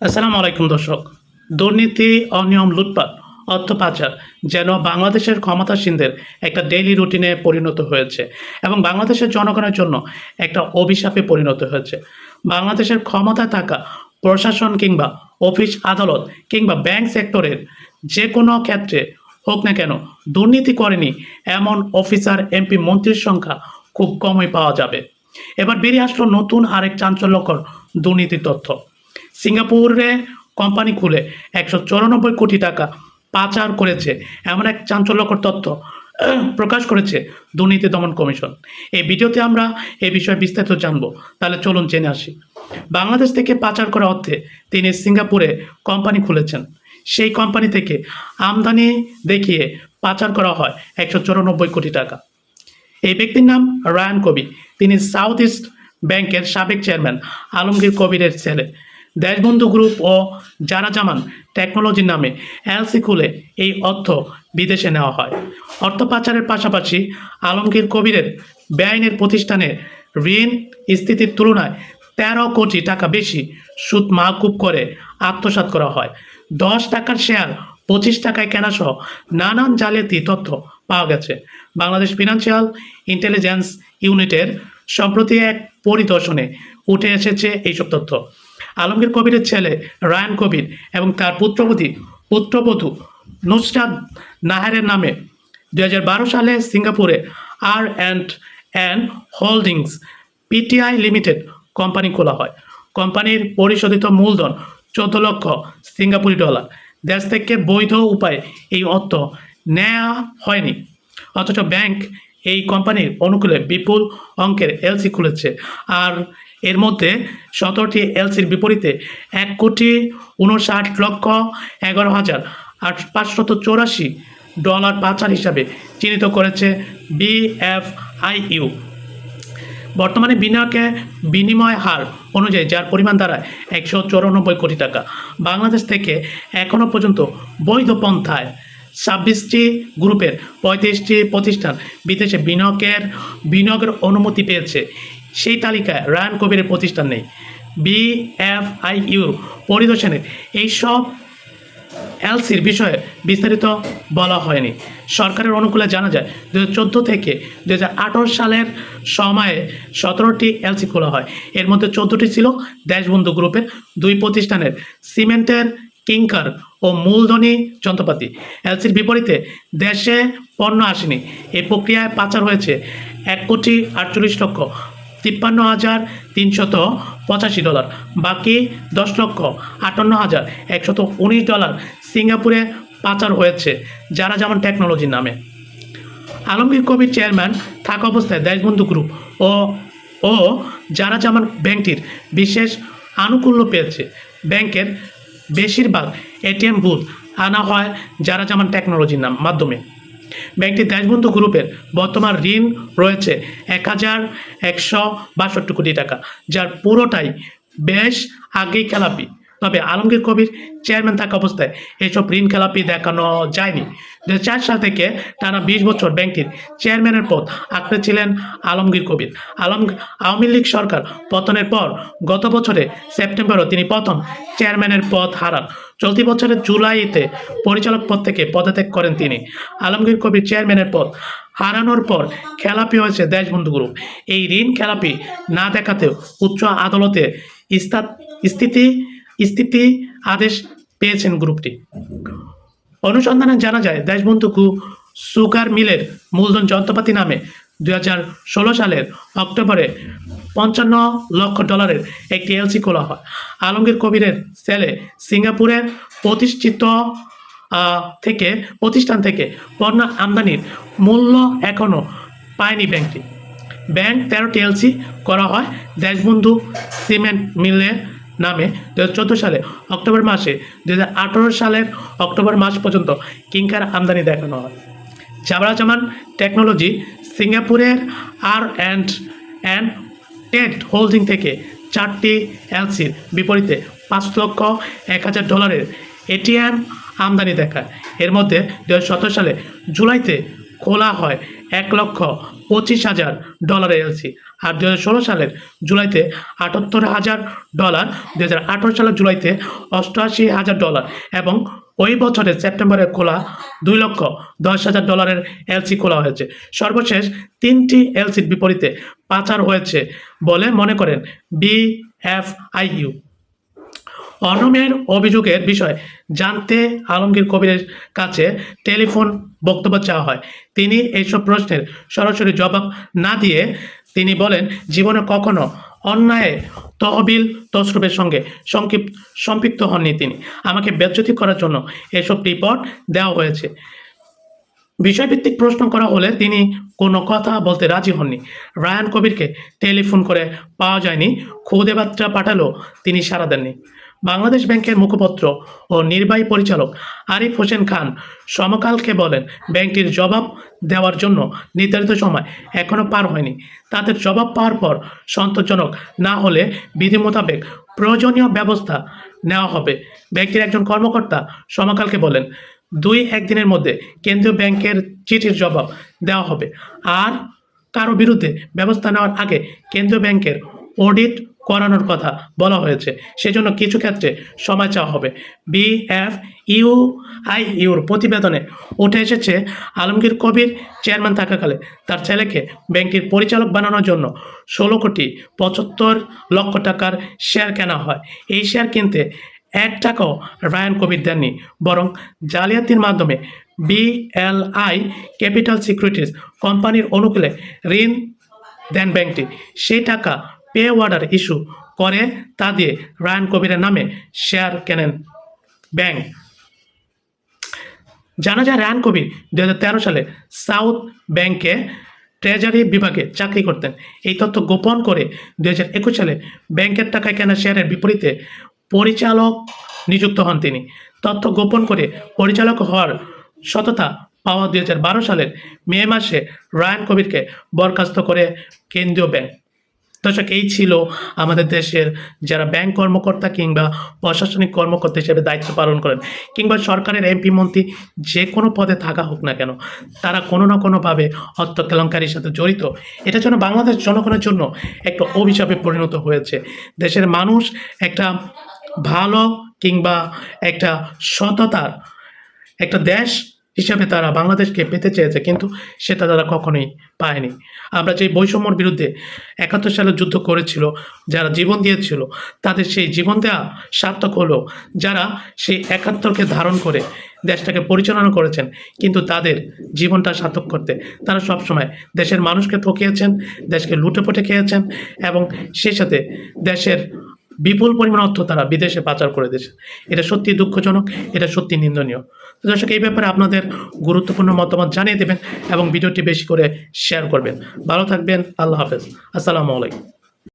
আসসালামু আলাইকুম দর্শক। দুর্নীতি, অনিয়ম, লুটপাট, অর্থ পাচার যেন বাংলাদেশের ক্ষমতাসীনদের একটা ডেইলি রুটিনে পরিণত হয়েছে এবং বাংলাদেশের জনগণের জন্য একটা অভিশাপে পরিণত হয়েছে। বাংলাদেশের ক্ষমতায় থাকা প্রশাসন কিংবা অফিস আদালত কিংবা ব্যাংক সেক্টরের যে কোনো ক্ষেত্রে হোক না কেন দুর্নীতি করেনি এমন অফিসার এমপি মন্ত্রীর সংখ্যা খুব কমই পাওয়া যাবে। এবার বেরিয়ে আসলো নতুন আরেক চাঞ্চল্যকর দুর্নীতির তথ্য। সিঙ্গাপুরে কোম্পানি খুলে একশো চৌরানব্বই কোটি টাকা পাচার করেছে। এমন এক চাঞ্চল্যকর তথ্য প্রকাশ করেছে দুর্নীতি দমন কমিশন। এই ভিডিওতে আমরা এই বিষয়ে বিস্তারিত জানব। তাহলে চলুন জেনে আসি। বাংলাদেশ থেকে পাচার করা অর্থে তিনি সিঙ্গাপুরে কোম্পানি খুলেছেন। সেই কোম্পানি থেকে আমদানি দেখিয়ে পাচার করা হয় একশো চৌরানব্বই কোটি টাকা। এই ব্যক্তির নাম রায়ান কবি। তিনি সাউথ ইস্ট ব্যাংকের সাবেক চেয়ারম্যান আলমগীর কবিরের ছেলে। দেশবন্ধু গ্রুপ ও জারা জামান টেকনোলজির নামে এলসি খুলে এই অর্থ বিদেশে নেওয়া হয়। অর্থ পাচারের পাশাপাশি আলমগীর কবিরের বেআইনের প্রতিষ্ঠানের ঋণ স্থিতির তুলনায় তেরো কোটি টাকা বেশি সুদ মাহকুব করে আত্মসাৎ করা হয়। দশ টাকার শেয়ার পঁচিশ টাকায় কেনাসহ নানান জালিয়াতি তথ্য পাওয়া গেছে। বাংলাদেশ ফিনান্সিয়াল ইন্টেলিজেন্স ইউনিটের সম্প্রতি এক পরিদর্শনে উঠে এসেছে এইসব তথ্য। আলমগীর কবিরের ছেলে রায়ান কবির এবং তার পুত্রবধূ পুত্রবধূ নুসরাত নাহারের নামে দু হাজার বারো সালে সিঙ্গাপুরে R and and holdings PTE limited company খোলা হয়। কোম্পানির পরিশোধিত মূলধন চোদ্দ লক্ষ সিঙ্গাপুরি ডলার। দেশ থেকে বৈধ উপায়ে এই অর্থ নেওয়া হয়নি। অথচ ব্যাংক এই কোম্পানির অনুকূলে বিপুল অঙ্কের এলসি খুলেছে। আর এর মধ্যে সতেরোটি এলসির বিপরীতে এক কোটি উনষাট লক্ষ এগারো হাজার আট পাঁচশত চৌরাশি ডলার পাচার হিসাবে চিহ্নিত করেছে বিএফআইইউ। বর্তমানে বিনিয়োগে বিনিময় হার অনুযায়ী যার পরিমাণ দাঁড়ায় একশো চৌরানব্বই কোটি টাকা, বাংলাদেশ থেকে এখনও পর্যন্ত বৈধ পন্থায় ছাব্বিশটি গ্রুপের পঁয়ত্রিশটি প্রতিষ্ঠান বিদেশে বিনিয়োগের বিনিয়োগের অনুমতি পেয়েছে। সেই তালিকায় রায়ান কবিরের প্রতিষ্ঠান নেই। বিএফআইইউর পরিদর্শনে এইসব এলসির বিষয়ে বিস্তারিত বলা হয়নি। সরকারের অনুকূলে জানা যায় দু হাজার চোদ্দ থেকে দু হাজার আঠারো সালের সময়ে সতেরোটি এলসি খোলা হয়। এর মধ্যে চোদ্দোটি ছিল দেশবন্ধু গ্রুপের দুই প্রতিষ্ঠানের, সিমেন্টের কিংকার ও মূলধনী যন্ত্রপাতি। এলসির বিপরীতে দেশে পণ্য আসেনি। এই প্রক্রিয়ায় পাচার হয়েছে এক কোটি আটচল্লিশ লক্ষ তিপ্পান্ন হাজার তিনশত পঁচাশি ডলার। বাকি দশ লক্ষ আটান্ন হাজার একশত উনিশ ডলার সিঙ্গাপুরে পাচার হয়েছে, যারা যেমন টেকনোলজির নামে। আলমগীর কবির চেয়ারম্যান থাকা অবস্থায় দেশবন্ধু গ্রুপ ও ও যারা যেমন ব্যাংকটির বিশেষ আনুকূল্য পেয়েছে, ব্যাংকের বেশিরভাগ এটিএম বুথ আনা হয় যারা যেমন টেকনোলজির নাম, মাধ্যমে। ব্যাংকটি দেশবন্ধু গ্রুপের বর্তমান ঋণ রয়েছে এক হাজার একশো বাষট্টি কোটি টাকা, যার পুরোটাই বেশ আগেই খেলাপি। তবে আলমগীর কবির চেয়ারম্যান থাকা অবস্থায় এইসব ঋণ খেলাপি দেখানো যায়নি। দু চার সাল থেকে টানা বিশ বছর ব্যাংকটির চেয়ারম্যানের পদ আঁকড়ে ছিলেন আলমগীর কবির। আলম, আওয়ামী লীগ সরকার পতনের পর গত বছরে সেপ্টেম্বরও তিনি প্রথম চেয়ারম্যানের পদ হারান। চলতি বছরের জুলাইতে পরিচালক পদ থেকে পদত্যাগ করেন তিনি। আলমগীর কবির চেয়ারম্যানের পদ হারানোর পর খেলাপি হয়েছে দেশবন্ধু গ্রুপ। এই ঋণ খেলাপি না দেখাতেও উচ্চ আদালতে স্থিতি স্থিতি আদেশ পেয়েছেন গ্রুপটি। অনুসন্ধানে জানা যায়, দেশবন্ধু সুগার মিলের মূলধন যন্ত্রপাতি নামে দুই হাজার ষোলো সালের অক্টোবরে পঞ্চান্ন লক্ষ ডলারের একটি এলসি খোলা হয়। আলমগীর কবিরের সেলে সিঙ্গাপুরের প্রতিষ্ঠিত থেকে, প্রতিষ্ঠান থেকে পণ্য আমদানির মূল্য এখনও পায়নি ব্যাংকটি। ব্যাংক তেরোটি এলসি করা হয় দেশবন্ধু সিমেন্ট মিলের নামে দু হাজার চোদ্দ সালে। অক্টোবর মাসে দু হাজার আঠারো সালের অক্টোবর মাস পর্যন্ত কিংকার আমদানি দেখানো হয়। জাবরা জামান টেকনোলজি সিঙ্গাপুরের আর অ্যান্ড অ্যান্ড টেড হোল্ডিং থেকে চারটি এলসির বিপরীতে পাঁচ লক্ষ এক হাজার ডলারের এটিএম আমদানি দেখায় এর মধ্যে দু হাজার সতেরো সালে জুলাইতে খোলা হয় এক লক্ষ পঁচিশ হাজার ডলারের এলসি আর দু হাজার ষোলো সালের জুলাইতে আটাত্তর হাজার ডলার দু হাজার আঠারো সালের জুলাইতে অষ্টআশি হাজার ডলার এবং ওই বছরের সেপ্টেম্বরে খোলা দুই লক্ষ দশ হাজার ডলারের এলসি খোলা হয়েছে। সর্বশেষ তিনটি এলসির বিপরীতে পাচার হয়েছে বলে মনে করেন বিএফআইইউ অনমের অভিযোগের বিষয়ে জানতে আলমগীর কবিরের কাছে টেলিফোন বক্তব্য চাওয়া হয়। তিনি এইসব প্রশ্নের সরাসরি জবাব না দিয়ে তিনি বলেন, জীবনে কখনো অন্যায় তহবিল তসরুপের সঙ্গে সংক্ষিপ্ত, সম্পৃক্ত হননি তিনি। আমাকে ব্যচ্যুতি করার জন্য এসব রিপোর্ট দেওয়া হয়েছে। বিষয়ভিত্তিক প্রশ্ন করা হলে তিনি কোনো কথা বলতে রাজি হননি। রায়ান কবিরকে টেলিফোন করে পাওয়া যায়নি। খুদে বার্তা পাঠালেও তিনি সাড়া দেননি। বাংলাদেশ ব্যাংকের মুখপত্র ও নির্বাহী পরিচালক আরিফ হোসেন খান সমকালকে বলেন, ব্যাংকটির জবাব দেওয়ার জন্য নির্ধারিত সময় এখনও পার হয়নি। তাদের জবাব পাওয়ার পর সন্তোষজনক না হলে বিধি মোতাবেক প্রয়োজনীয় ব্যবস্থা নেওয়া হবে। ব্যাংকটির একজন কর্মকর্তা সমকালকে বলেন, দুই একদিনের মধ্যে কেন্দ্রীয় ব্যাংকের চিঠির জবাব দেওয়া হবে। আর কারও বিরুদ্ধে ব্যবস্থা নেওয়ার আগে কেন্দ্রীয় ব্যাংকের অডিট করানোর কথা বলা হয়েছে। সেজন্য কিছু ক্ষেত্রে সময় চাওয়া হবে। বিএফ ইউ আই ইউর প্রতিবেদনে উঠে এসেছে, আলমগীর কবির চেয়ারম্যান থাকাকালে তার ছেলেকে ব্যাংকটির পরিচালক বানানোর জন্য ষোলো কোটি পঁচাত্তর লক্ষ টাকার শেয়ার কেনা হয়। এই শেয়ার কিনতে এক টাকাও রায়ান কবির দেননি, বরং জালিয়াতির মাধ্যমে বিএলআই ক্যাপিটাল সিকিউরিটিস কোম্পানির অনুকূলে ঋণ দেন ব্যাংকটি। সেই টাকা পে অর্ডার ইস্যু করে তা দিয়ে রায়ান কবিরের নামে শেয়ার কেনেন ব্যাংক জানা যায় রায়ান কবির দুই হাজার তেরো সালে সাউথ ব্যাংকে ট্রেজারি বিভাগে চাকরি করতেন। এই তথ্য গোপন করে দু হাজার একুশ সালে ব্যাংকের টাকায় কেনা শেয়ারের বিপরীতে পরিচালক নিযুক্ত হন তিনি। তথ্য গোপন করে পরিচালক হওয়ার সততা পাওয়া দুই হাজার বারো সালের মে মাসে রায়ান কবিরকে বরখাস্ত করে কেন্দ্রীয় ব্যাংক দর্শক, এই ছিল আমাদের দেশের যারা ব্যাংক কর্মকর্তা কিংবা প্রশাসনিক কর্মকর্তা হিসেবে দায়িত্ব পালন করেন, কিংবা সরকারের এমপি মন্ত্রী যে কোনো পদে থাকা হোক না কেন, তারা কোনো না কোনোভাবে অর্থ কেলেঙ্কারির সাথে জড়িত। এটা যেন বাংলাদেশ জনগণের জন্য একটা অভিশাপে পরিণত হয়েছে। দেশের মানুষ একটা ভালো কিংবা একটা সততার একটা দেশ হিসাবে তারা বাংলাদেশকে পেতে চেয়েছে, কিন্তু সেটা তারা কখনোই পায়নি। আমরা যে বৈষম্যর বিরুদ্ধে একাত্তর সালে যুদ্ধ করেছিল, যারা জীবন দিয়েছিল, তাদের সেই জীবন দেওয়া সার্থক হলো যারা সেই একাত্তরকে ধারণ করে দেশটাকে পরিচালনা করেছেন, কিন্তু তাদের জীবনটা সার্থক করতে তারা সবসময় দেশের মানুষকে ঠকিয়েছেন, দেশকে লুটেপুটে খেয়েছেন এবং সেই সাথে দেশের বিপুল পরিমাণ অর্থ তারা বিদেশে পাচার করে দিয়েছে এটা সত্যি দুঃখজনক, এটা সত্যি নিন্দনীয়। দর্শক, এই ব্যাপারে আপনাদের গুরুত্বপূর্ণ মতামত জানিয়ে দেবেন এবং ভিডিওটি বেশি করে শেয়ার করবেন। ভালো থাকবেন, আল্লাহ হাফেজ। আসসালামু আলাইকুম।